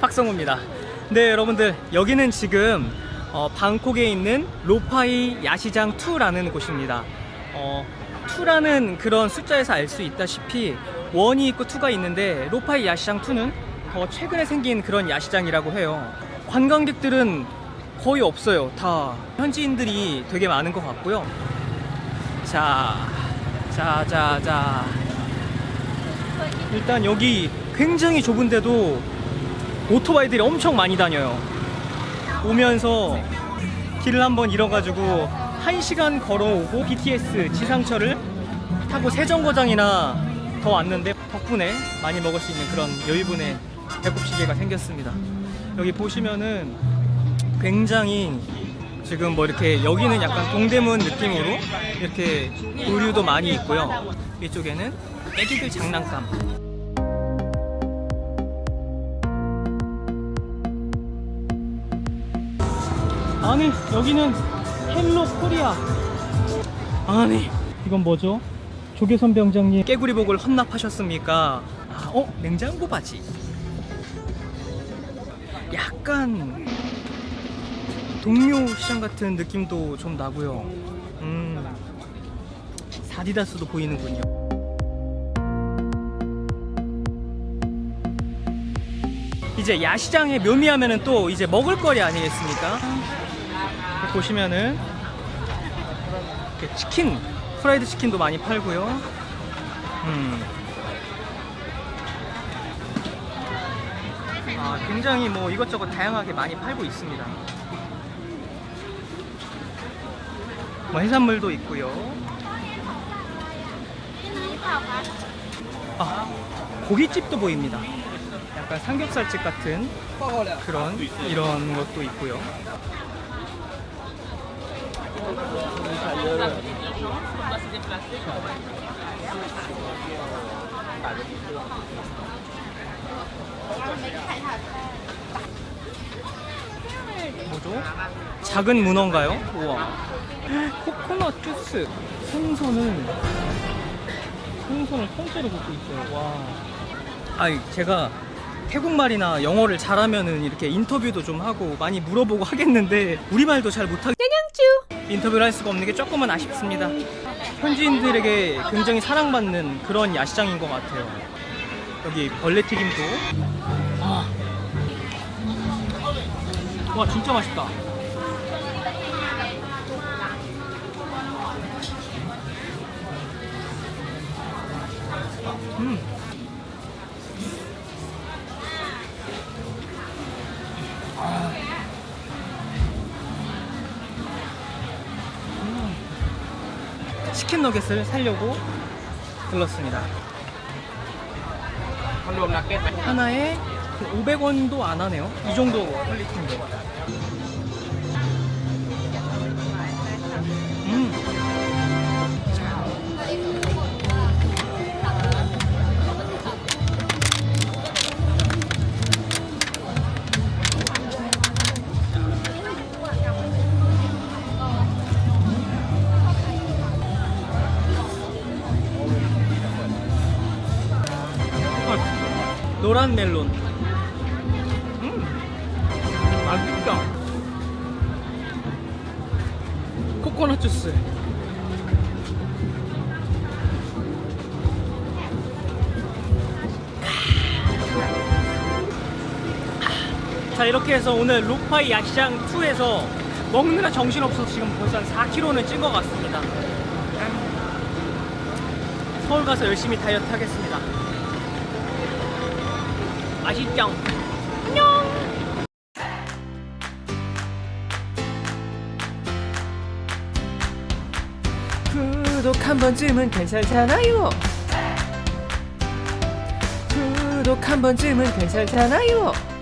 박성우입니다. 네, 여러분들 여기는 지금 어, 방콕에 있는 로파이 야시장 2라는 곳입니다. 어, 2라는 그런 숫자에서 알 수 있다시피 1이 있고 2가 있는데 로파이 야시장 2는 더 최근에 생긴 그런 야시장이라고 해요. 관광객들은 거의 없어요. 다 현지인들이 되게 많은 것 같고요. 자, 자, 자, 자. 일단 여기 굉장히 좁은데도 오토바이들이 엄청 많이 다녀요. 오면서 길을 한번 잃어가지고 1시간 걸어오고 BTS 지상철을 타고 세정거장이나 더 왔는데 덕분에 많이 먹을 수 있는 그런 여유분의 배꼽시계가 생겼습니다. 여기 보시면은 굉장히 지금 뭐 이렇게 여기는 약간 동대문 느낌으로 이렇게 의류도 많이 있고요. 이쪽에는 애기들 장난감. 아니 여기는 헬로 코리아. 아니 이건 뭐죠? 조계선 병장님 깨구리복을 헌납하셨습니까? 아, 어 냉장고 바지. 약간 동묘 시장 같은 느낌도 좀 나고요. 음, 사디다스도 보이는군요. 이제 야시장에 묘미하면은 또 이제 먹을거리 아니겠습니까? 보시면은 이렇게 치킨, 프라이드 치킨도 많이 팔고요. 음. 아, 굉장히 뭐 이것저것 다양하게 많이 팔고 있습니다. 뭐 해산물도 있고요. 아, 고깃집도 보입니다. 약간 삼겹살집 같은 그런 이런 것도 있고요. 뭐죠? 작은 문어인가요? 우와. 코코넛 주스. 생선은 생선을 통째로 굽고 있어요. 와. 아니 제가 태국말이나 영어를 잘하면은 이렇게 인터뷰도 좀 하고 많이 물어보고 하겠는데 우리말도 잘 못하게 인터뷰를 할 수가 없는 게 조금은 아쉽습니다. 현지인들에게 굉장히 사랑받는 그런 야시장인 것 같아요. 여기 벌레 튀김도. 아. 와 진짜 맛있다. 음. 치킨 너겟을 사려고 들렀습니다. 하나에 500원도 안 하네요. 이 정도 퀄리티인데. 노란 멜론. 음. 맛있다. 코코넛 주스. 자 이렇게 해서 오늘 로파이 야시장 2에서 먹느라 정신없어서 지금 벌써 한 4kg는 찐 것 같습니다. 서울 가서 열심히 다이어트 하겠습니다. 맛있죠? 안녕! 구독 한 번쯤은 괜찮잖아요. 구독 한 번쯤은 괜찮잖아요.